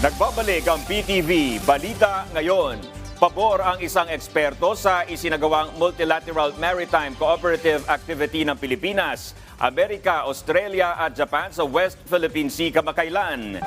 Nagbabalik ang PTV Balita ngayon. Pabor ang isang eksperto sa isinagawang Multilateral Maritime Cooperative Activity ng Pilipinas, Amerika, Australia at Japan sa West Philippine Sea kamakailan.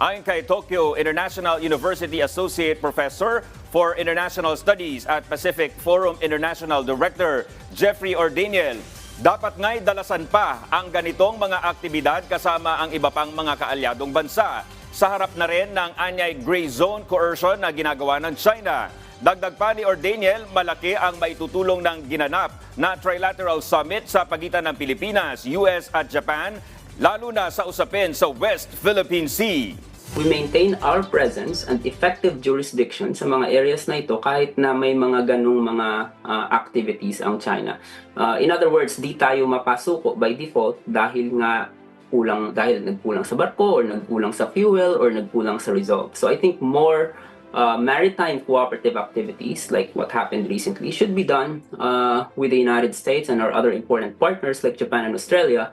Ayon kay Tokyo International University Associate Professor for International Studies at Pacific Forum International Director Jeffrey Ordeniel, dapat nga'y dalasan pa ang ganitong mga aktibidad kasama ang iba pang mga kaalyadong bansa sa harap na rin ng anyay gray zone coercion na ginagawa ng China. Dagdag pa ni Ordeniel, malaki ang maitutulong ng ginanap na trilateral summit sa pagitan ng Pilipinas, US at Japan, lalo na sa usapin sa West Philippine Sea. We maintain our presence and effective jurisdiction sa mga areas na ito kahit na may mga ganong mga ah, activities ang China. Ah, in other words, di tayo mapasuko by default dahil nga kulang dahil nagkulang sa barko or nagkulang sa fuel or nagkulang sa resolve. So I think more uh, maritime cooperative activities like what happened recently should be done uh, with the United States and our other important partners like Japan and Australia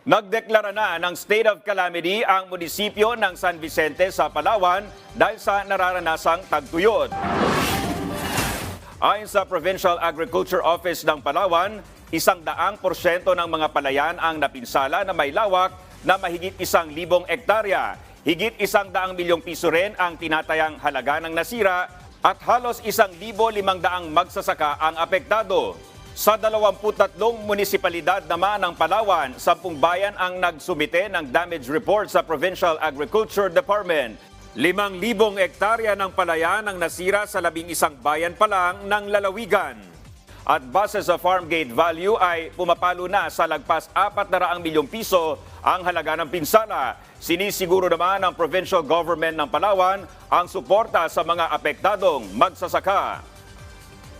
Nagdeklara na ng state of calamity ang munisipyo ng San Vicente sa Palawan dahil sa nararanasang tagtuyot. Ayon sa Provincial Agriculture Office ng Palawan, isang daang porsyento ng mga palayan ang napinsala na may lawak na mahigit isang libong ektarya. Higit isang daang milyong piso rin ang tinatayang halaga ng nasira at halos isang libo limang daang magsasaka ang apektado. Sa 23 munisipalidad naman ng Palawan, 10 bayan ang nagsumite ng damage report sa Provincial Agriculture Department. 5,000 ektarya ng palayan ang nasira sa labing isang bayan pa lang ng lalawigan. At base sa farm gate value ay pumapalo na sa lagpas 400 milyong piso ang halaga ng pinsala. Sinisiguro naman ng provincial government ng Palawan ang suporta sa mga apektadong magsasaka.